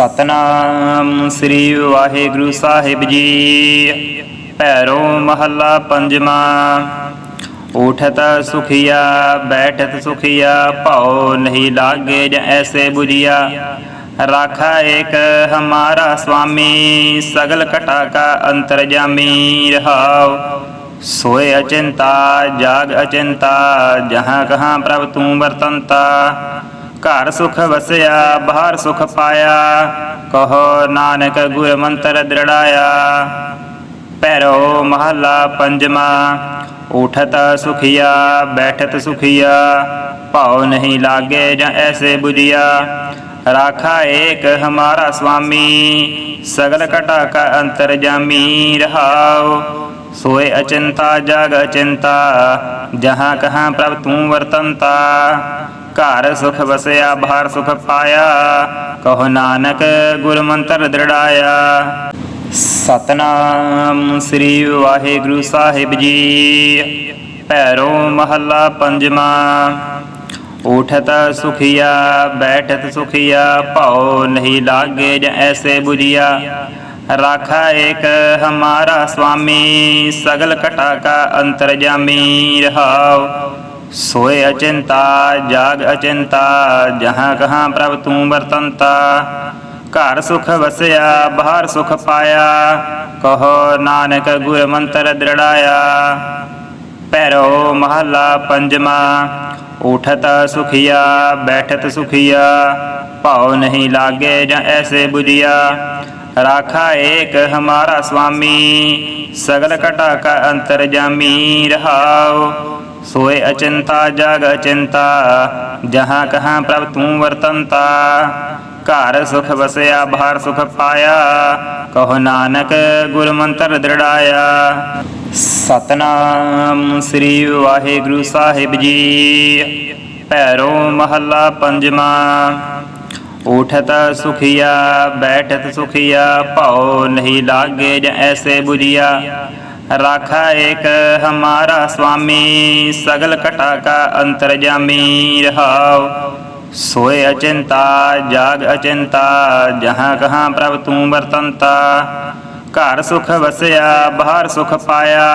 ਸਤਨਾਮ ਸ੍ਰੀ ਵਾਹਿਗੁਰੂ ਸਾਹਿਬ ਜੀ। ਭੈਰੋ ਮਹੱਲਾ ਪੰਜਵਾ, ਉਠਤ ਸੁਖੀਆ, ਬੈਠਤ ਸੁਖੀਆ, ਭਉ ਨਹੀਂ ਲਾਗੇ ਜ ਐਸੇ 부ਜੀਆ ਰਾਖਾ ਏਕ ਹਮਾਰਾ ਸੁਆਮੀ ਸਗਲ ਕਟਾ ਕਾ ਅੰਤਰਜਾਮੀ ਰਹਾਉ। ਸੋਏ ਅਚਿੰਤਾ, ਜਾਗ ਅਚਿੰਤਾ, ਜਹਾਂ ਕਹਾਂ ਪ੍ਰਭ ਤੂੰ ਵਰਤੰਤਾ। ਘਰ ਸੁਖ ਵਸਿਆ ਬਾਹਰ ਸੁਖ ਪਾਇਆ ਕਹੋ ਨਾਨਕ ਗੁਰ ਮੰਤਰ ਦ੍ਰਿੜਾਇਆ ਪੈਰੋ ਮਹੱਲਾ ਪੰਜਵਾ ਉਠਤ ਸੁਖੀਆ ਬੈਠਤ ਸੁਖੀਆ ਭਾਉ ਨਹੀਂ ਲਾਗੇ ਜਾਂ ਐਸੇ 부ਜੀਆ ਰਾਖਾ ਏਕ ਹਮਾਰਾ ਸੁਆਮੀ ਸਗਲ ਕਟਾ ਕਾ ਅੰਤਰਜਾਮੀ ਰਹਾਉ ਸੋਏ ਅਚਿੰਤਾ ਜਗ ਅਚਿੰਤਾ ਜਹਾਂ ਕਹਾਂ ਪ੍ਰਭ ਤੂੰ ਵਰਤੰਤਾ ਘਰ ਸੁਖ ਵਸਿਆ, ਬਾਹਰ ਸੁਖ ਪਾਇਆ। ਕਹੋ ਨਾਨਕ ਗੁਰ ਮੰਤਰ ਦ੍ਰਿੜਾਇਆ। ਸਤਨਾਮ ਸ੍ਰੀ ਵਾਹਿਗੁਰੂ ਸਾਹਿਬ ਜੀ। ਭੈਰੋ ਮਹੱਲਾ ਪੰਜਵਾ। ਉਠਤ ਸੁਖੀਆ, ਬੈਠਤ ਸੁਖੀਆ, ਭਾਉ ਨਹੀਂ ਲਾਗੇ ਜ ਐਸੇ ਬੁਝਿਆ। ਰਾਖਾ ਏਕ ਹਮਾਰਾ ਸੁਆਮੀ ਸਗਲ ਕਟਾ ਕਾ ਅੰਤਰਜਾਮੀ ਰਹਾਉ। ਸੋਏ ਅਚਿੰਤਾ, ਜਾਗ ਅਚਿੰਤਾ, ਜਹਾਂ ਕਹਾਂ ਪ੍ਰਭ ਤੂੰ ਵਰਤੰਤਾ। ਘਰ ਸੁਖ ਵਸਿਆ, ਬਾਹਰ ਸੁਖ ਪਾਇਆ, ਕਹੋ ਨਾਨਕ ਗੁਰ ਮੰਤਰ ਦ੍ਰਿੜਾਇਆ। ਪੈਰੋ ਮਹੱਲਾ ਪੰਜਵਾ, ਉਠਤ ਸੁਖੀਆ, ਬੈਠਤ ਸੁਖੀਆ, ਭਾਉ ਨਹੀਂ ਲਾਗੇ ਜਾਂ ਐਸੇ 부ਜੀਆ ਰਾਖਾ ਏਕ ਹਮਾਰਾ ਸੁਆਮੀ ਸਗਲ ਕਟਾ ਕਾ ਅੰਤਰਜਾਮੀ ਰਹਾਉ। ਸੋਏ ਅਚਿੰਤਾ ਜਗ ਅਚਿੰਤਾ ਜਹਾਂ ਕਹਾਂ ਪ੍ਰਭ ਤੂੰ ਵਰਤੰਤਾ ਘਰ ਸੁਖ ਵਸਿਆ ਬਾਹਰ ਸੁਖ ਪਾਇਆ ਕਹੋ ਨਾਨਕ ਗੁਰ ਮੰਤਰ ਦ੍ਰਿੜਾਇਆ ਸਤਨਾਮ ਸ੍ਰੀ ਵਾਹਿਗੁਰੂ ਸਾਹਿਬ ਜੀ ਪੈਰੋ ਮਹੱਲਾ ਪੰਜਵਾ ਉਠਤ ਸੁਖੀਆ ਬੈਠਤ ਸੁਖੀਆ ਭਾਉ ਨਹੀਂ ਲਾਗੇ ਜ ਐਸੇ ਬੁਝਿਆ ਜੀਆ ਰਾਖਾ ਏਕ ਹਮਾਰਾ ਸੁਆਮੀ ਸਗਲ ਕਟਾ ਕਾ ਅੰਤਰਜਾਮੀ ਰਹਾਉ ਸੋਏ ਅਚਿੰਤਾ ਜਾਗ ਅਚਿੰਤਾ ਜਹਾਂ ਕਹਾਂ ਪ੍ਰਭ ਤੂੰ ਵਰਤੰਤਾ ਘਰ ਸੁਖ ਵਸਿਆ ਬਾਹਰ ਸੁਖ ਪਾਇਆ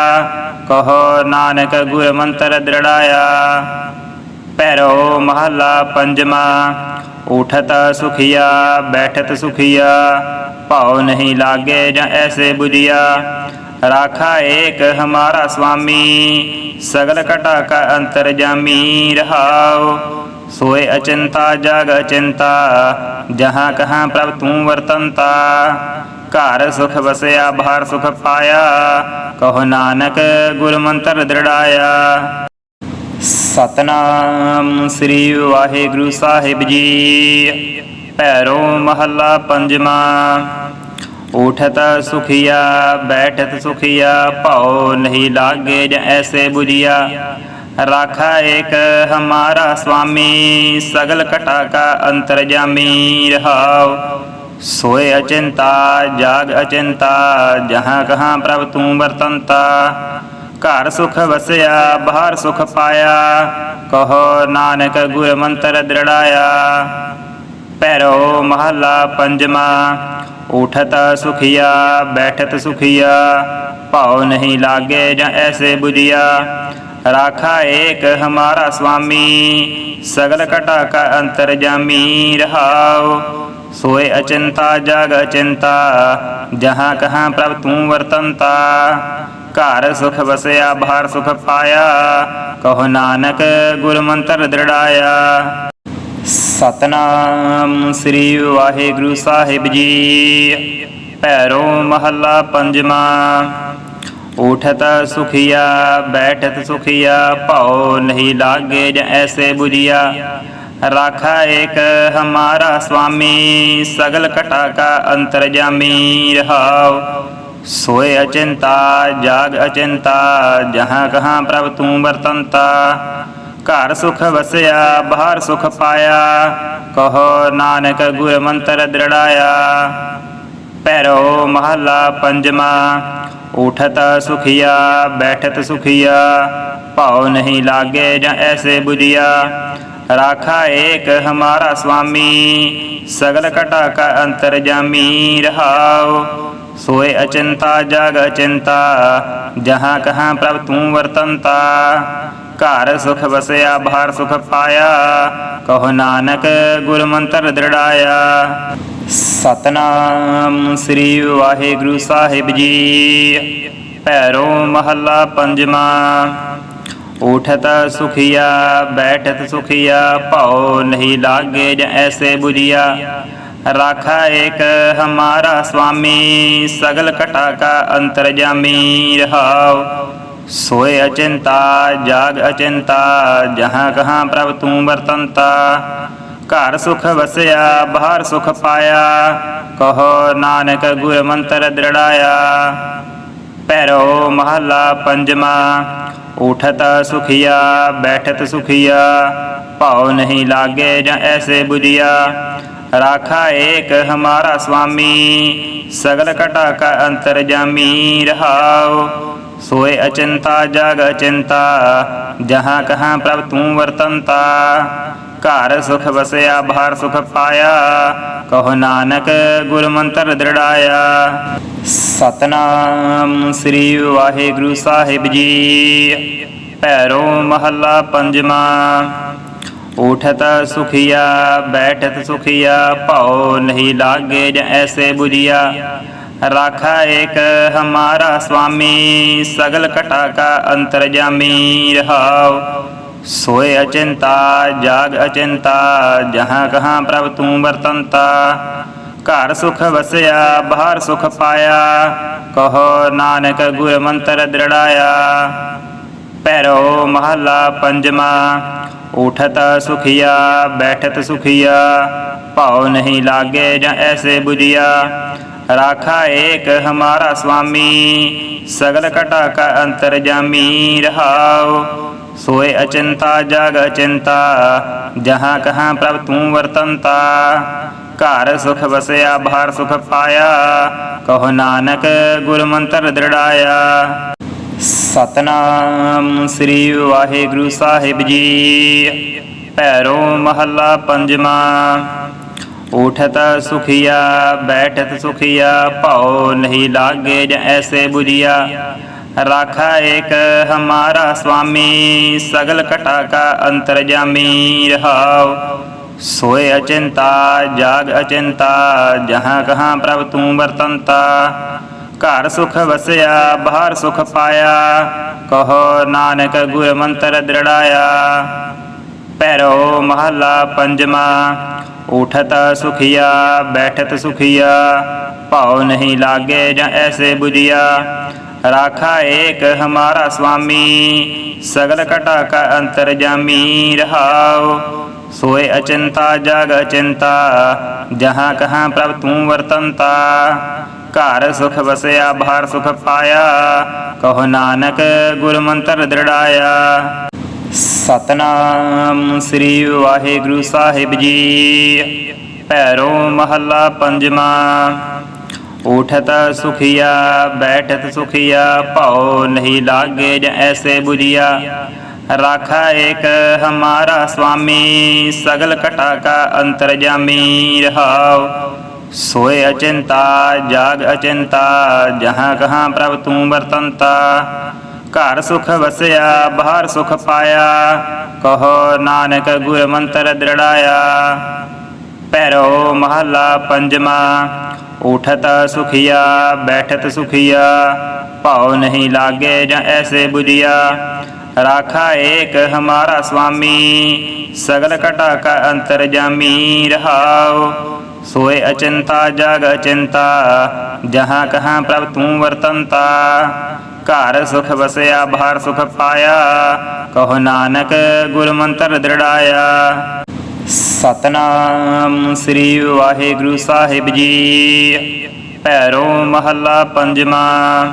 ਕਹੋ ਨਾਨਕ ਗੁਰ ਮੰਤਰ ਦ੍ਰਿੜਾਇਆ ਪੈਰੋ ਮਹੱਲਾ ਪੰਜਵਾ ਉਠਤ ਸੁਖੀਆ ਬੈਠਤ ਸੁਖੀਆ ਭਾਉ ਨਹੀਂ ਲਾਗੇ ਜਾਂ ਐਸੇ 부ਜੀਆ ਰਾਖਾ ਏਕ ਹਮਾਰਾ ਸੁਆਮੀ ਸਗਲ ਕਟਾ ਕਾ ਅੰਤਰਜਾਮੀ ਰਹਾਉ। ਸੋਏ ਅਚਿੰਤਾ, ਜਗ ਅਚਿੰਤਾ, ਜਹਾਂ ਕਹਾਂ ਪ੍ਰਭ ਤੂੰ ਵਰਤੰਤਾ। ਘਰ ਸੁਖ ਵਸਿਆ, ਬਾਹਰ ਸੁਖ ਪਾਇਆ, ਕਹੋ ਨਾਨਕ ਗੁਰ ਮੰਤਰ ਦ੍ਰਿੜਾਇਆ। ਸਤਨਾਮ ਸ੍ਰੀ ਵਾਹਿਗੁਰੂ ਸਾਹਿਬ ਜੀ, ਭੈਰੋ ਮਹੱਲਾ ਪੰਜਵਾ। ਉਠਤ ਸੁਖੀਆ, ਬੈਠਤ ਸੁਖੀਆ, ਭਾਉ ਨਹੀਂ ਲਾਗੇ ਜ ਐਸੇ ਬੁਝਿਆ। ਰਾਖਾ ਏਕ ਹਮਾਰਾ ਸੁਆਮੀ ਸਗਲ ਕਟਾ ਕਾ ਅੰਤਰਜਾਮੀ ਰਹਾਉ। ਸੋਏ ਅਚਿੰਤਾ, ਜਾਗ ਅਚਿੰਤਾ, ਜਹਾਂ ਕਹਾਂ ਪ੍ਰਭ ਤੂੰ ਵਰਤੰਤਾ। ਘਰ ਸੁਖ ਵਸਿਆ, ਬਾਹਰ ਸੁਖ ਪਾਇਆ। ਕਹੋ ਨਾਨਕ ਗੁਰ ਮੰਤਰ ਦ੍ਰਿੜਾਇਆ। ਪੈਰੋ ਮਹੱਲਾ ਪੰਜਵਾ ਉਠਤ ਸੁਖੀਆ, ਬੈਠਤ ਸੁਖੀਆ, ਭਾਉ ਨਹੀਂ ਲਾਗੇ ਜਾਂ ਐਸੇ 부ਜੀਆ ਰਾਖਾ ਏਕ ਹਮਾਰਾ ਸੁਆਮੀ ਸਗਲ ਕਟਾ ਕਾ ਅੰਤਰਜਾਮੀ ਰਹਾਉ। ਸੋਏ ਅਚਿੰਤਾ, ਜਗ ਅਚਿੰਤਾ, ਜਹਾਂ ਕਹਾਂ ਪ੍ਰਭ ਤੂੰ ਵਰਤੰਤਾ। ਘਰ ਸੁਖ ਵਸਿਆ ਬਾਹਰ ਸੁਖ ਪਾਇਆ, ਕਹੋ ਨਾਨਕ ਗੁਰ ਮੰਤਰ ਦ੍ਰਿੜਾਇਆ। ਸਤਨਾਮ ਸ੍ਰੀ ਵਾਹਿਗੁਰੂ ਸਾਹਿਬ ਜੀ। ਭੈਰੋ ਮਹੱਲਾ ਪੰਜਵਾ। ਉਠਤ ਸੁਖੀਆ, ਬੈਠਤ ਸੁਖੀਆ, ਭਾਉ ਨਹੀਂ ਲਾਗੇ ਜ ਐਸੇ ਬੁਝਿਆ। ਰਾਖਾ ਏਕ ਹਮਾਰਾ ਸੁਆਮੀ ਸਗਲ ਕਟਾ ਕਾ ਅੰਤਰਜਾਮੀ ਰਹਾਉ। ਸੋਏ ਅਚਿੰਤਾ, ਜਾਗ ਅਚਿੰਤਾ, ਜਹਾਂ ਕਹਾਂ ਪ੍ਰਭ ਤੂੰ ਵਰਤੰਤਾ। घर सुख वसया, बाहर सुख पाया। कहो, नानक गुर मंत्र दृढ़ाया। पैरो महला पंजमा, उठत सुखिया, बैठत सुखिया। पाओ नहीं लागे ज ऐसे बुझिया। राखा एक हमारा स्वामी, सगल कटा का अंतर जामी रहाओ। सोए अचिंता, जाग अचिंता, जहाँ कहाँ प्रभ तू वर्तनता। ਘਰ ਸੁਖ ਵਸਿਆ, ਬਾਹਰ ਸੁਖ ਪਾਇਆ। ਕਹੋ ਨਾਨਕ ਗੁਰ ਮੰਤਰ ਦ੍ਰਿੜਾਇਆ। ਸਤਨਾਮ ਸ੍ਰੀ ਵਾਹਿਗੁਰੂ ਸਾਹਿਬ ਜੀ। ਭੈਰੋ ਮਹੱਲਾ ਪੰਜਵਾਂ। ਉਠਤ ਸੁਖੀਆ, ਬੈਠਤ ਸੁਖੀਆ, ਭਉ ਨਹੀਂ ਲਾਗੇ ਜ ਐਸੇ ਬੁਝਿਆ। ਰਾਖਾ ਏਕ ਹਮਾਰਾ ਸੁਆਮੀ ਸਗਲ ਕਟਾ ਕਾ ਅੰਤਰ ਜਾਮੀ। ਰਹਾਉ सोए अचिंता जाग अचिंता जहाँ कहाँ प्रभ तू वर्तनता ਘਰ ਸੁਖ ਵਸਿਆ ਬਾਹਰ ਸੁਖ ਪਾਇਆ ਕਹੋ ਨਾਨਕ ਗੁਰ ਮੰਤਰ ਦ੍ਰਿੜਾਇਆ ਪੈਰੋ ਮਹੱਲਾ ਪੰਜਵਾ ਉਠਤ ਸੁਖੀਆ ਬੈਠਤ ਸੁਖੀਆ ਭਾਉ ਨਹੀਂ ਲਾਗੇ ਜਾਂ ਐਸੇ ਬੁਝਿਆ ਰਾਖਾ ਏਕ ਹਮਾਰਾ ਸੁਆਮੀ ਸਗਲ ਕਟਾ ਕਾ ਅੰਤਰ ਜਾਮੀ ਰਹਾਉ सोए अचिंता जग अचिंता जहाँ कहाँ प्रभ तू वर्तनता ਘਰ ਸੁਖ ਵਸਿਆ ਬਾਹਰ ਸੁਖ ਪਾਇਆ ਕਹੋ ਨਾਨਕ ਗੁਰ ਮੰਤਰ ਦ੍ਰਿੜਾਇਆ ਸਤਨਾਮ ਸ੍ਰੀ ਵਾਹਿਗੁਰੂ ਸਾਹਿਬ ਜੀ ਭੈਰੋ ਮਹੱਲਾ ਪੰਜਵਾਂ ਉਠਤ ਸੁਖੀਆ ਬੈਠਤ ਸੁਖੀਆ ਭਉ ਨਹੀਂ ਲਾਗੇ ਜ ਐਸੇ ਬੁਝਿਆ ਰਾਖਾ ਏਕ ਹਮਾਰਾ ਸੁਆਮੀ ਸਗਲ ਕਟਾ ਕਾ ਅੰਤਰ ਜਾਮੀ ਰਹਾਉ सोए अचिंता जाग अचिंता जहाँ कहाँ प्रभ तू वर्तनता ਘਰ ਸੁਖ ਵਸਿਆ ਬਾਹਰ ਸੁਖ ਪਾਇਆ ਕਹੋ ਨਾਨਕ ਗੁਰ ਮੰਤਰ ਦ੍ਰਿੜਾਇਆ ਪੈਰੋ ਮਹੱਲਾ ਪੰਜਵਾ ਉਠਤ ਸੁਖੀਆ ਬੈਠਤ ਸੁਖੀਆ ਭਾਉ ਨਹੀਂ ਲਾਗੇ ਜਾਂ ਐਸੇ ਬੁਝਿਆ ਰਾਖਾ ਏਕ ਹਮਾਰਾ ਸੁਆਮੀ ਸਗਲ ਕਟਾ ਕਾ ਅੰਤਰ ਜਾਮੀ ਰਹਾਉ सोए अचिंता जग अचिंता जहाँ कहाँ प्रभ तू वर्तनता ਘਰ ਸੁਖ ਵਸਿਆ ਬਾਹਰ ਸੁਖ ਪਾਇਆ ਕਹੋ ਨਾਨਕ ਗੁਰ ਮੰਤਰ ਦ੍ਰਿੜਾਇਆ ਸਤਨਾਮ ਸ੍ਰੀ ਵਾਹਿਗੁਰੂ ਸਾਹਿਬ ਜੀ ਭੈਰੋ ਮਹੱਲਾ ਪੰਜਵਾਂ ਉਠਤ ਸੁਖੀਆ, ਬੈਠਤ ਸੁਖੀਆ, ਭਉ ਨਹੀਂ ਲਾਗੇ ਜ ਐਸੇ ਬੁਝਿਆ। ਰਾਖਾ ਏਕ ਹਮਾਰਾ ਸੁਆਮੀ ਸਗਲ ਕਟਾ ਕਾ ਅੰਤਰਜਾਮੀ ਰਹਾਉ। ਸੋਏ ਅਚਿੰਤਾ, ਜਾਗ ਅਚਿੰਤਾ, ਜਹਾਂ ਕਹਾਂ ਪ੍ਰਭ ਤੂੰ ਵਰਤੰਤਾ। ਘਰ ਸੁਖ ਵਸਿਆ, ਬਾਹਰ ਸੁਖ ਪਾਇਆ, ਕਹੋ ਨਾਨਕ ਗੁਰ ਮੰਤਰ ਦ੍ਰਿੜਾਇਆ। ਭੈਰੋ ਮਹੱਲਾ ਪੰਜਵਾ ਉਠਤ ਸੁਖੀਆ, ਬੈਠਤ ਸੁਖੀਆ, ਭਾਉ ਨਹੀਂ ਲਾਗੇ ਜਾਂ ਐਸੇ 부ਜਿਆ ਰਾਖਾ ਏਕ ਹਮਾਰਾ ਸੁਆਮੀ ਸਗਲ ਕਟਾ ਕਾ ਅੰਤਰ ਜਾਮੀ ਰਹਾਓ ਸੋਏ ਅਚਿੰਤਾ, ਜਗ ਅਚਿੰਤਾ, ਜਹਾਂ ਕਹਾਂ ਪ੍ਰਭ ਤੂੰ ਵਰਤੰਤਾ। ਘਰ ਸੁਖ ਵਸਿਆ, ਬਾਹਰ ਸੁਖ ਪਾਇਆ, ਕਹੋ ਨਾਨਕ ਗੁਰ ਮੰਤਰ ਦ੍ਰਿੜਾਇਆ। ਸਤਨਾਮ ਸ੍ਰੀ ਵਾਹਿਗੁਰੂ ਸਾਹਿਬ ਜੀ ਭੈਰੋ ਮਹੱਲਾ ਪੰਜਵਾਂ ਉਠਤ ਸੁਖੀਆ ਬੈਠਤ ਸੁਖੀਆ ਭਾਉ ਨਹੀਂ ਲਾਗੇ ਜ ਐਸੇ ਬੁਝਿਆ ਰਾਖਾ ਏਕ ਹਮਾਰਾ ਸੁਆਮੀ ਸਗਲ ਕਟਾ ਕਾ ਅੰਤਰ ਜਾਮੀ ਰਹਾਉ सोए अचिंता जाग अचिंता जहाँ कहाँ प्रभ तू वर्तनता ਘਰ ਸੁਖ ਵਸਿਆ ਬਾਹਰ ਸੁਖ ਪਾਇਆ ਕਹੋ ਨਾਨਕ ਗੁਰ ਮੰਤਰ ਦ੍ਰਿੜਾਇਆ ਪੈਰੋ ਮਹੱਲਾ ਪੰਜਵਾ ਉਠਤ ਸੁਖੀਆ ਬੈਠਤ ਸੁਖੀਆ ਭਾਉ ਨਹੀਂ ਲਾਗੇ ਜਾਂ ਐਸੇ ਬੁਝਿਆ ਰਾਖਾ ਏਕ ਹਮਾਰਾ ਸੁਆਮੀ ਸਗਲ ਕਟਾ ਕਾ ਅੰਤਰ ਜਾਮੀ ਰਹਾਉ सोए अचिंता जग अचिंता जहाँ कहाँ प्रभ तू वर्तनता ਘਰ ਸੁਖ ਵਸਿਆ, ਬਾਹਰ ਸੁਖ ਪਾਇਆ। ਕਹੋ ਨਾਨਕ ਗੁਰ ਮੰਤਰ ਦ੍ਰਿੜਾਇਆ। ਸਤਨਾਮ ਸ੍ਰੀ ਵਾਹਿਗੁਰੂ ਸਾਹਿਬ ਜੀ। ਭੈਰੋ ਮਹੱਲਾ ਪੰਜਵਾਂ।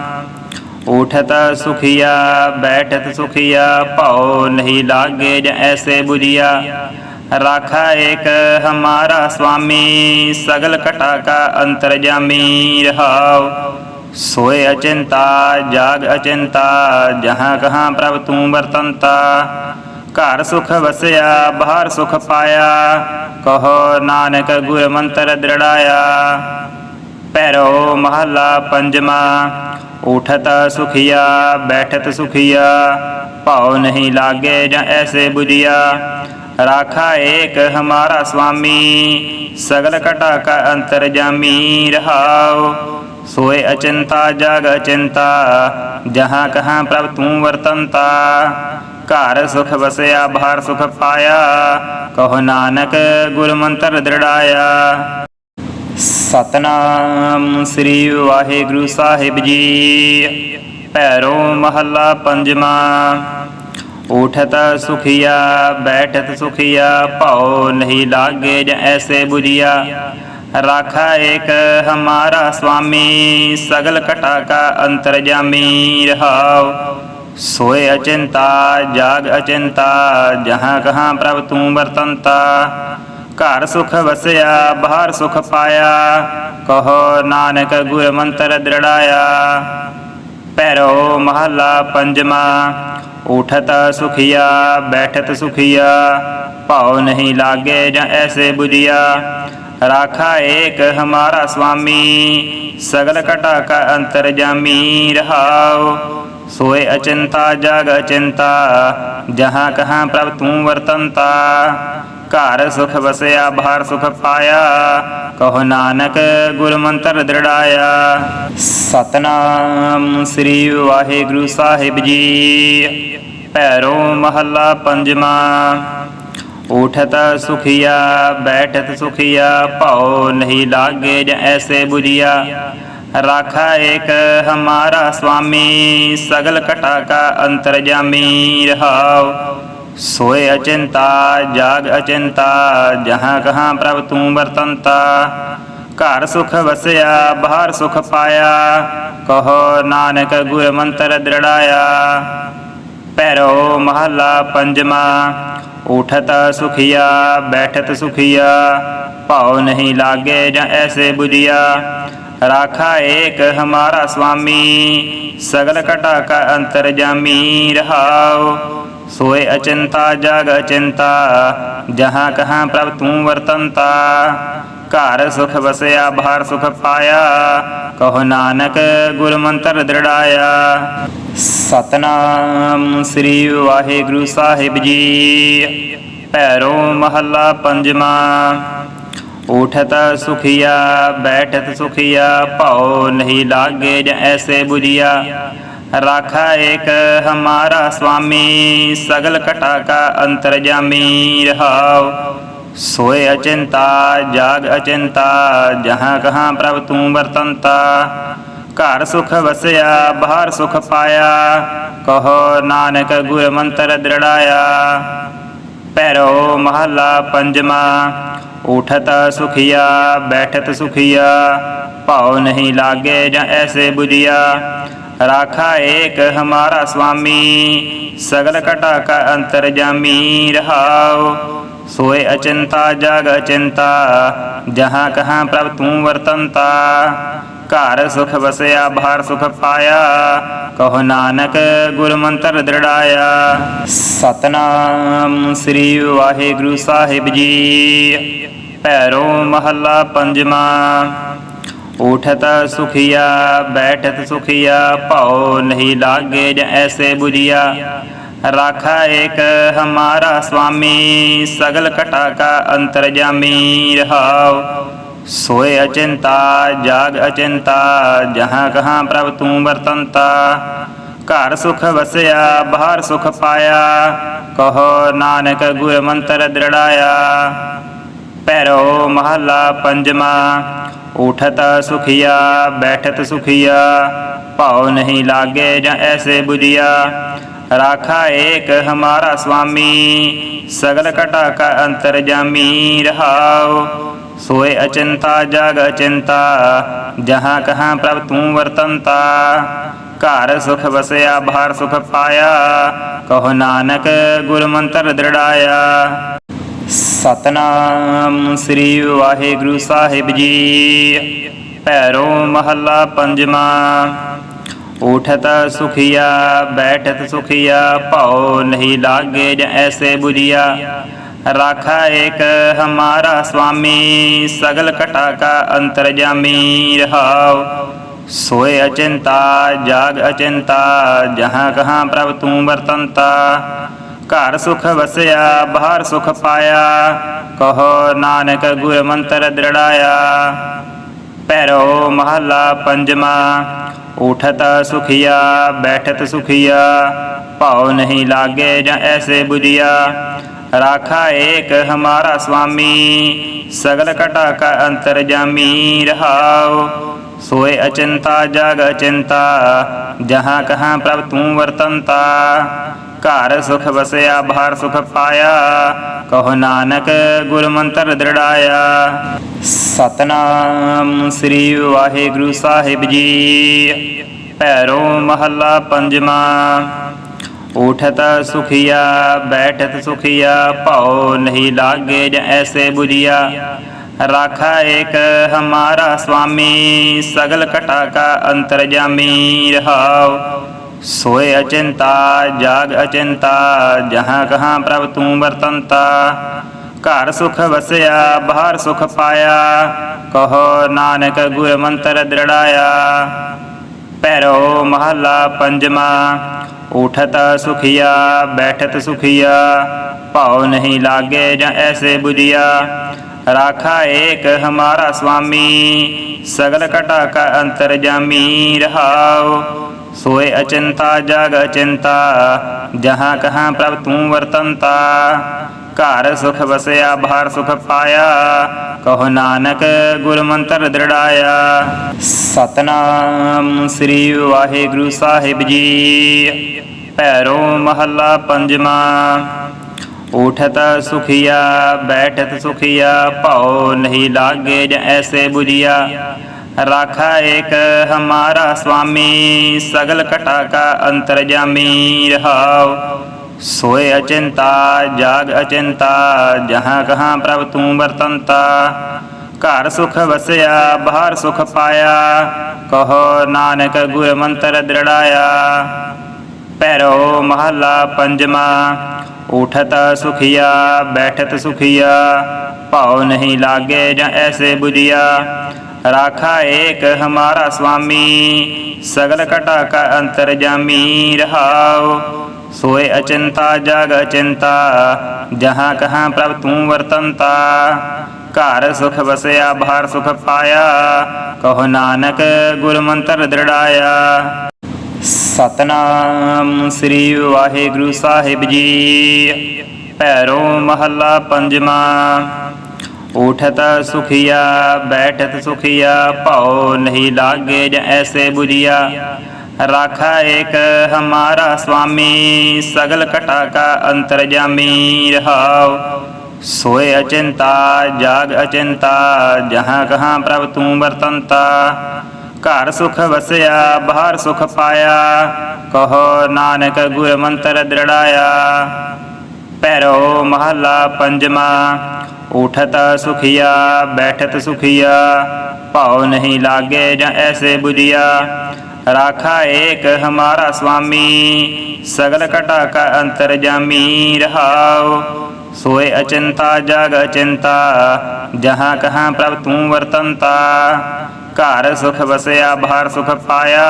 ਉਠਤ ਸੁਖੀਆ, ਬੈਠਤ ਸੁਖੀਆ, ਭਾਉ ਨਹੀਂ ਲਾਗੇ ਜ ਐਸੇ ਬੁਝਿਆ। ਰਾਖਾ ਏਕ ਹਮਾਰਾ ਸੁਆਮੀ ਸਗਲ ਕਟਾ ਕਾ ਅੰਤਰ ਜਾਮੀ। ਰਹਾਉ सोए अचिंता जाग अचिंता जहाँ कहाँ प्रभ तू वर्तनता ਘਰ ਸੁਖ ਵਸਿਆ ਬਾਹਰ ਸੁਖ ਪਾਇਆ ਕਹੋ ਨਾਨਕ ਗੁਰ ਮੰਤਰ ਦ੍ਰਿੜਾਇਆ ਪੈਰੋ ਮਹੱਲਾ ਪੰਜਵਾ ਉਠਤ ਸੁਖੀਆ ਬੈਠਤ ਸੁਖੀਆ ਭਾਉ ਨਹੀਂ ਲਾਗੇ ਜਾਂ ਐਸੇ ਬੁਝਿਆ ਰਾਖਾ ਏਕ ਹਮਾਰਾ ਸੁਆਮੀ ਸਗਲ ਘਟਾ ਕਾ ਅੰਤਰ ਜਾਮੀ ਰਹਾਉ ਸੋਏ ਅਚਿੰਤਾ, ਜਗ ਅਚਿੰਤਾ, ਜਹਾਂ ਕਹਾਂ ਪ੍ਰਭ ਤੂੰ ਵਰਤੰਤਾ। ਘਰ ਸੁਖ ਵਸਿਆ, ਬਾਹਰ ਸੁਖ ਪਾਇਆ, ਕਹੋ ਨਾਨਕ ਗੁਰ ਮੰਤਰ ਦ੍ਰਿੜਾਇਆ। ਸਤਨਾਮ ਸ੍ਰੀ ਵਾਹਿਗੁਰੂ ਸਾਹਿਬ ਜੀ ਪੈਰੋ ਮਹੱਲਾ ਪੰਜਵਾ। ਉਠਤ ਸੁਖੀਆ, ਬੈਠਤ ਸੁਖੀਆ, ਭਾਉ ਨਹੀਂ ਲਾਗੇ ਜਾਂ ਐਸੇ ਬੁਝਿਆ। ਰਾਖਾ ਏਕ ਹਮਾਰਾ ਸੁਆਮੀ ਸਗਲ ਕਟਾ ਕਾ ਅੰਤਰ ਰਹਾਉ। ਸੋਏ ਅਚਿੰਤਾ, ਜਾਗ ਅਚਿੰਤਾ, ਜਹਾਂ ਕਹਾਂ ਪ੍ਰਭ ਤੂੰ ਵਰਤੰਤਾ। ਘਰ ਸੁਖ ਵਸਿਆ, ਬਾਹਰ ਸੁਖ ਪਾਇਆ, ਕਹੋ ਨਾਨਕ ਗੁਰ ਮੰਤਰ ਦ੍ਰਿੜਾਇਆ। ਪੈਰੋ ਮਹੱਲਾ ਪੰਜਵਾ, ਉਠਤ ਸੁਖੀਆ, ਬੈਠਤ ਸੁਖੀਆ, ਭਾਉ ਨਹੀਂ ਲਾਗੇ ਜਾਂ ਐਸੇ ਬੁਝਿਆ। ਰਾਖਾ ਏਕ ਹਮਾਰਾ ਸੁਆਮੀ ਸਗਲ ਕਟਾ ਕਾ ਅੰਤਰ ਜਾਮੀ ਰਹਾਉ। ਸੋਏ ਅਚਿੰਤਾ, ਜਗ ਅਚਿੰਤਾ, ਜਹਾਂ ਕਹਾਂ ਪ੍ਰਭ ਤੂੰ ਵਰਤੰਤਾ। ਘਰ ਸੁਖ ਵਸਿਆ, ਬਾਹਰ ਸੁਖ ਪਾਇਆ, ਕਹੋ ਨਾਨਕ ਗੁਰ ਮੰਤਰ ਦ੍ਰਿੜਾਇਆ। ਸਤਨਾਮ ਸ੍ਰੀ ਵਾਹਿਗੁਰੂ ਸਾਹਿਬ ਜੀ, ਭੈਰੋ ਮਹੱਲਾ ਪੰਜਵਾ। ਉਠਤ ਸੁਖੀਆ, ਬੈਠਤ ਸੁਖੀਆ, ਭਾਉ ਨਹੀਂ ਲਾਗੇ ਜਾਂ ਐਸੇ ਬੁਝਿਆ। ਰਾਖਾ ਏਕ ਹਮਾਰਾ ਸੁਆਮੀ ਸਗਲ ਕਟਾ ਕਾ ਅੰਤਰ ਰਹਾਉ। ਸੋਏ ਅਚਿੰਤਾ, ਜਾਗ ਅਚਿੰਤਾ, ਜਹਾਂ ਕਹਾਂ ਪ੍ਰਭ ਤੂੰ ਵਰਤੰਤਾ। ਘਰ ਸੁਖ ਵਸਿਆ, ਬਾਹਰ ਸੁਖ ਪਾਇਆ, ਕਹੋ ਨਾਨਕ ਗੁਰ ਮੰਤਰ ਦ੍ਰਿੜਾਇਆ। ਪੈਰੋ ਮਹੱਲਾ ਪੰਜਵਾ ਉਠਤ ਸੁਖੀਆ, ਬੈਠਤ ਸੁਖੀਆ, ਭਾਉ ਨਹੀਂ ਲਾਗੇ ਜਾਂ ਐਸੇ ਬੁਝਿਆ। ਰਾਖਾ ਏਕ ਹਮਾਰਾ ਸੁਆਮੀ ਸਗਲ ਕਟਾ ਕਾ ਅੰਤਰ ਜਾਮੀ ਰਹਾਉ। ਸੋਏ ਅਚਿੰਤਾ, ਜਗ ਅਚਿੰਤਾ, ਜਹਾਂ ਕਹਾਂ ਪ੍ਰਭ ਤੂੰ ਵਰਤੰਤਾ। ਘਰ ਸੁਖ ਵਸਿਆ, ਬਾਹਰ ਸੁਖ ਪਾਇਆ। ਕਹੋ ਨਾਨਕ ਗੁਰ ਮੰਤਰ ਦ੍ਰਿੜਾਇਆ। ਸਤਨਾਮ ਸ੍ਰੀ ਵਾਹਿਗੁਰੂ ਸਾਹਿਬ ਜੀ। ਭੈਰੋ ਮਹੱਲਾ ਪੰਜਵਾ। ਉਠਤ ਸੁਖੀਆ, ਬੈਠਤ ਸੁਖੀਆ, ਭਾਉ ਨਹੀਂ ਲਾਗੇ ਜਾਂ ਐਸੇ ਬੁਝਿਆ। ਰਾਖਾ ਏਕ ਹਮਾਰਾ ਸੁਆਮੀ ਸਗਲ ਕਟਾ ਕਾ ਅੰਤਰ ਜਾਮੀ। ਰਹਾਉ ਸੋਏ ਅਚਿੰਤਾ, ਜਾਗ ਅਚਿੰਤਾ, ਜਹਾਂ ਕਹਾਂ ਪ੍ਰਭ ਤੂੰ ਵਰਤੰਤਾ। ਘਰ ਸੁਖ ਵਸਿਆ, ਬਾਹਰ ਸੁਖ ਪਾਇਆ, ਕਹੋ ਨਾਨਕ ਗੁਰ ਮੰਤਰ ਦ੍ਰਿੜਾਇਆ। ਪੈਰੋ ਮਹੱਲਾ ਪੰਜਵਾ, ਉਠਤ ਸੁਖੀਆ, ਬੈਠਤ ਸੁਖੀਆ, ਭਾਉ ਨਹੀਂ ਲਾਗੇ ਜਾਂ ਐਸੇ ਬੁਝਿਆ। ਰਾਖਾ ਏਕ ਹਮਾਰਾ ਸੁਆਮੀ ਸਗਲ ਕਟਾ ਕਾ ਅੰਤਰ ਜਾਮੀ, ਰਹਾਉ। ਸੋਏ ਅਚਿੰਤਾ, ਜਗ ਅਚਿੰਤਾ, ਜਹਾਂ ਕਹਾਂ ਪ੍ਰਭ ਤੂੰ ਵਰਤੰਤਾ। ਘਰ ਸੁਖ ਵਸਿਆ, ਬਾਹਰ ਸੁਖ ਪਾਇਆ, ਕਹੋ ਨਾਨਕ ਗੁਰ ਮੰਤਰ ਦ੍ਰਿੜਾਇਆ। ਸਤਨਾਮ ਸ੍ਰੀ ਵਾਹਿਗੁਰੂ ਸਾਹਿਬ ਜੀ ਪੈਰੋ ਮਹੱਲਾ ਪੰਜਵਾ। ਉਠਤ ਸੁਖੀਆ, ਬੈਠਤ ਸੁਖੀਆ, ਭਾਉ ਨਹੀਂ ਲਾਗੇ ਐਸੇ ਬੁਝਿਆ। ਰਾਖਾ ਏਕ ਹਮਾਰਾ ਸੁਆਮੀ ਸਗਲ ਕਟਾ ਕਾ ਅੰਤਰ ਜਾਮੀ ਰਹਾਉ ਸੋਏ ਅਚਿੰਤਾ ਜਾਗ ਅਚਿੰਤਾ ਜਹਾਂ ਕਹਾਂ ਪ੍ਰਭ ਤੂੰ ਵਰਤੰਤਾ ਘਰ ਸੁਖ ਵਸਿਆ ਬਾਹਰ ਸੁਖ ਪਾਇਆ ਕਹੋ ਨਾਨਕ ਗੁਰ ਮੰਤਰ ਦ੍ਰਿੜਾਇਆ ਪੈਰੋ ਮਹੱਲਾ ਪੰਜਵਾ ਉਠਤ ਸੁਖੀਆ ਬੈਠਤ ਸੁਖੀਆ ਭਾਉ ਨਹੀਂ ਲਾਗੇ ਜਾਂ ਐਸੇ ਬੁਝਿਆ ਰਾਖਾ ਏਕ ਹਮਾਰਾ ਸੁਆਮੀ ਸਗਲ ਕਟਾ ਕਾ ਅੰਤਰ ਜਾਮੀ ਰਹਾਉ। ਸੋਏ ਅਚਿੰਤਾ, ਜਗ ਅਚਿੰਤਾ, ਜਹਾਂ ਕਹਾਂ ਪ੍ਰਭ ਤੂੰ ਵਰਤੰਤਾ। ਘਰ ਸੁਖ ਵਸਿਆ, ਬਾਹਰ ਸੁਖ ਪਾਇਆ, ਕਹੋ ਨਾਨਕ ਗੁਰ ਮੰਤਰ ਦ੍ਰਿੜਾਇਆ। ਸਤਨਾਮ ਸ੍ਰੀ ਵਾਹਿਗੁਰੂ ਸਾਹਿਬ ਜੀ। ਭੈਰੋ ਮਹੱਲਾ ਪੰਜਵਾ। ਉਠਤ ਸੁਖੀਆ, ਬੈਠਤ ਸੁਖੀਆ, ਭਉ ਨਹੀਂ ਲਾਗੇ ਜ ਐਸੇ ਬੁਝਿਆ। ਰਾਖਾ ਏਕ ਹਮਾਰਾ ਸੁਆਮੀ ਸਗਲ ਕਟਾ ਕਾ ਅੰਤਰਜਾਮੀ ਰਹਾਉ। ਸੋਏ ਅਚਿੰਤਾ, ਜਾਗ ਅਚਿੰਤਾ, ਜਹਾਂ ਕਹਾਂ ਪ੍ਰਭ ਤੂੰ ਵਰਤੰਤਾ। ਘਰ ਸੁਖ ਵਸਿਆ, ਬਾਹਰ ਸੁਖ ਪਾਇਆ, ਕਹੋ ਨਾਨਕ ਗੁਰ ਮੰਤਰ ਦ੍ਰਿੜਾਇਆ। ਪੈਰੋ ਮਹੱਲਾ ਪੰਜਵਾ ਉਠਤ ਸੁਖੀਆ, ਬੈਠਤ ਸੁਖੀਆ, ਭਾਉ ਨਹੀਂ ਲਾਗੇ ਜਾਂ ਐਸੇ ਬੁਝਿਆ। ਰਾਖਾ ਏਕ ਹਮਾਰਾ ਸੁਆਮੀ ਸਗਲ ਕਟਾ ਕਾ ਅੰਤਰਜਾਮੀ ਰਹਾਉ। ਸੋਏ ਅਚਿੰਤਾ, ਜਗ ਅਚਿੰਤਾ, ਜਹਾਂ ਕਹਾਂ ਪ੍ਰਭ ਤੂੰ ਵਰਤੰਤਾ। ਘਰ ਸੁਖ ਵਸਿਆ, ਬਾਹਰ ਸੁਖ ਪਾਇਆ। ਕਹੋ ਨਾਨਕ ਗੁਰ ਮੰਤਰ ਦ੍ਰਿੜਾਇਆ। ਸਤਨਾਮ ਸ੍ਰੀ ਵਾਹਿਗੁਰੂ ਸਾਹਿਬ ਜੀ। ਭੈਰੋ ਮਹੱਲਾ ਪੰਜਵਾ। ਉਠਤ ਸੁਖੀਆ, ਬੈਠਤ ਸੁਖੀਆ, ਭਉ ਨਹੀਂ ਲਾਗੇ ਜ ਐਸੇ ਬੁਝਿਆ। ਰਾਖਾ ਏਕ ਹਮਾਰਾ ਸੁਆਮੀ ਸਗਲ ਕਟਾ ਕਾ ਅੰਤਰਜਾਮੀ ਰਹਾਉ। ਸੋਏ ਅਚਿੰਤਾ, ਜਾਗ ਅਚਿੰਤਾ, ਜਹਾਂ ਕਹਾਂ ਪ੍ਰਭ ਤੂੰ ਵਰਤੰਤਾ। ਘਰ ਸੁਖ ਵਸਿਆ, ਬਾਹਰ ਸੁਖ ਪਾਇਆ, ਕਹੋ ਨਾਨਕ ਗੁਰ ਮੰਤਰ ਦ੍ਰਿੜਾਇਆ। ਪੈਰੋ ਮਹੱਲਾ ਪੰਜਵਾ, ਉਠਤ ਸੁਖੀਆ, ਬੈਠਤ ਸੁਖੀਆ, ਭਾਉ ਨਹੀਂ ਲਾਗੇ ਜਾਂ ਐਸੇ ਬੁਝਿਆ। ਰਾਖਾ ਏਕ ਹਮਾਰਾ ਸੁਆਮੀ ਸਗਲ ਕਟਾ ਕਾ ਅੰਤਰਜਾਮੀ ਰਹਾਉ। ਸੋਏ ਅਚਿੰਤਾ, ਜਗ ਅਚਿੰਤਾ, ਜਹਾਂ ਕਹਾਂ ਪ੍ਰਭ ਤੂੰ ਵਰਤੰਤਾ। ਘਰ ਸੁਖ ਵਸਿਆ ਬਾਹਰ ਸੁਖ ਪਾਇਆ, ਕਹੋ ਨਾਨਕ ਗੁਰ ਮੰਤਰ ਦ੍ਰਿੜਾਇਆ। ਸਤਨਾਮ ਸ੍ਰੀ ਵਾਹਿਗੁਰੂ ਸਾਹਿਬ ਜੀ, ਭੈਰੋ ਮਹੱਲਾ ਪੰਜਵਾ। ਉਠਤ ਸੁਖੀਆ, ਬੈਠਤ ਸੁਖੀਆ, ਭਾਉ ਨਹੀਂ ਲਾਗੇ ਜ ਐਸੇ ਬੁਝਿਆ। ਰਾਖਾ ਏਕ ਹਮਾਰਾ ਸੁਆਮੀ ਸਗਲ ਕਟਾ ਕਾ ਅੰਤਰਜਾਮੀ ਰਹਾਉ ਸੋਏ ਅਚਿੰਤਾ ਜਾਗ ਅਚਿੰਤਾ ਜਹਾਂ ਕਹਾਂ ਪ੍ਰਭ ਤੂੰ ਵਰਤੰਤਾ ਘਰ ਸੁਖ ਵਸਿਆ ਬਾਹਰ ਸੁਖ ਪਾਇਆ ਕਹੋ ਨਾਨਕ ਗੁਰ ਮੰਤਰ ਦ੍ਰਿੜਾਇਆ ਪੈਰੋ ਮਹੱਲਾ ਪੰਜਵਾ ਉਠਤ ਸੁਖੀਆ ਬੈਠਤ ਸੁਖੀਆ ਭਾਉ ਨਹੀਂ ਲਾਗੇ ਜਾਂ ਐਸੇ ਬੁਝਿਆ ਰਾਖਾ ਏਕ ਹਮਾਰਾ ਸੁਆਮੀ ਸਗਲ ਕਟਾ ਕਾ ਅੰਤਰਜਾਮੀ ਰਹਾਉ। ਸੋਏ ਅਚਿੰਤਾ, ਜਗ ਅਚਿੰਤਾ, ਜਹਾਂ ਕਹਾਂ ਪ੍ਰਭ ਤੂੰ ਵਰਤੰਤਾ। ਘਰ ਸੁਖ ਵਸਿਆ, ਬਾਹਰ ਸੁਖ ਪਾਇਆ, ਕਹੋ ਨਾਨਕ ਗੁਰ ਮੰਤਰ ਦ੍ਰਿੜਾਇਆ। ਸਤਨਾਮ ਸ੍ਰੀ ਵਾਹਿਗੁਰੂ ਸਾਹਿਬ ਜੀ। ਭੈਰੋ ਮਹੱਲਾ ਪੰਜਵਾ। ਉਠਤ ਸੁਖੀਆ, ਬੈਠਤ ਸੁਖੀਆ, ਭਾਉ ਨਹੀਂ ਲਾਗੇ ਜ ਐਸੇ ਬੁਝਿਆ। ਰਾਖਾ ਏਕ ਹਮਾਰਾ ਸੁਆਮੀ ਸਗਲ ਕਟਾ ਕਾ ਅੰਤਰਜਾਮੀ ਰਹਾਉ। ਸੋਏ ਅਚਿੰਤਾ, ਜਾਗ ਅਚਿੰਤਾ, ਜਹਾਂ ਕਹਾਂ ਪ੍ਰਭ ਤੂੰ ਵਰਤੰਤਾ। ਘਰ ਸੁਖ ਵਸਿਆ, ਬਾਹਰ ਸੁਖ ਪਾਇਆ। ਕਹੋ ਨਾਨਕ ਗੁਰ ਮੰਤਰ ਦ੍ਰਿੜਾਇਆ। ਪੈਰੋ ਮਹੱਲਾ ਪੰਜਵਾ, ਉਠਤ ਸੁਖੀਆ, ਬੈਠਤ ਸੁਖੀਆ, ਭਾਉ ਨਹੀਂ ਲਾਗੇ ਜਾਂ ਐਸੇ ਬੁਝਿਆ। ਰਾਖਾ ਏਕ ਹਮਾਰਾ ਸੁਆਮੀ ਸਗਲ ਕਟਾ ਕਾ ਅੰਤਰਜਾਮੀ ਰਹਾਉ। ਸੋਏ ਅਚਿੰਤਾ, ਜਗ ਅਚਿੰਤਾ, ਜਹਾਂ ਕਹਾਂ ਪ੍ਰਭ ਤੂੰ ਵਰਤੰਤਾ। ਘਰ ਸੁਖ ਵਸਿਆ ਬਾਹਰ ਸੁਖ ਪਾਇਆ,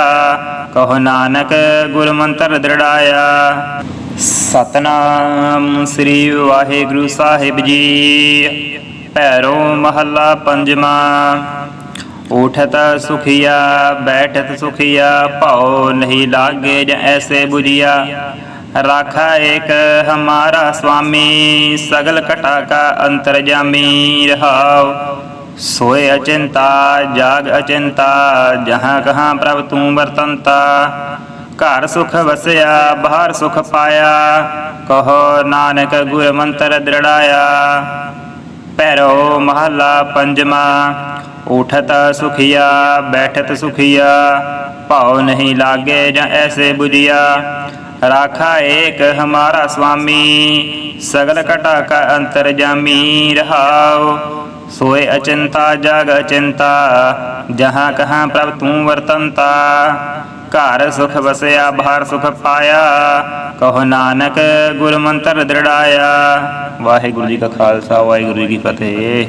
ਕਹੋ ਨਾਨਕ ਗੁਰ ਮੰਤਰ ਦ੍ਰਿੜਾਇਆ। ਸਤਨਾਮ ਸ੍ਰੀ ਵਾਹਿਗੁਰੂ ਸਾਹਿਬ ਜੀ। ਭੈਰੋ ਮਹੱਲਾ ਪੰਜਵਾ। ਉਠਤ ਸੁਖੀਆ, ਬੈਠਤ ਸੁਖੀਆ, ਭਾਉ ਨਹੀਂ ਲਾਗੇ ਜ ਐਸੇ ਬੁਝਿਆ। ਰਾਖਾ ਏਕ ਹਮਾਰਾ ਸੁਆਮੀ ਸਗਲ ਕਟਾ ਕਾ ਅੰਤਰਜਾਮੀ ਰਹਾਉ। ਸੋਏ ਅਚਿੰਤਾ, ਜਾਗ ਅਚਿੰਤਾ, ਜਹਾਂ ਕਹਾਂ ਪ੍ਰਭ ਤੂੰ ਵਰਤੰਤਾ। ਘਰ ਸੁਖ ਵਸਿਆ ਬਾਹਰ ਸੁਖ ਪਾਇਆ ਕਹੋ ਨਾਨਕ ਗੁਰ ਮੰਤਰ ਦ੍ਰਿੜਾਇਆ ਪੈਰੋ ਮਹੱਲਾ ਪੰਜਵਾ ਉਠਤ ਸੁਖੀਆ ਬੈਠਤ ਸੁਖੀਆ ਭਾਉ ਨਹੀਂ ਲਾਗੇ ਜਾਂ ਐਸੇ ਬੁਝਿਆ ਰਾਖਾ ਏਕ ਹਮਾਰਾ ਸੁਆਮੀ ਸਗਲ ਕਟਾ ਕਾ ਅੰਤਰਜਾਮੀ ਰਹਾਉ ਸੋਏ ਅਚਿੰਤਾ ਜਗ ਅਚਿੰਤਾ ਜਹਾਂ ਕਹਾਂ ਪ੍ਰਭ ਤੂੰ ਵਰਤੰਤਾ ਘਰ ਸੁਖ ਵਸਿਆ, ਬਾਹਰ ਸੁਖ ਪਾਇਆ। ਕਹੋ ਨਾਨਕ ਗੁਰ ਮੰਤਰ ਦ੍ਰਿੜਾਇਆ। ਵਾਹਿਗੁਰੂ ਜੀ ਕਾ ਖਾਲਸਾ, ਵਾਹਿਗੁਰੂ ਜੀ ਕੀ ਫਤਿਹ।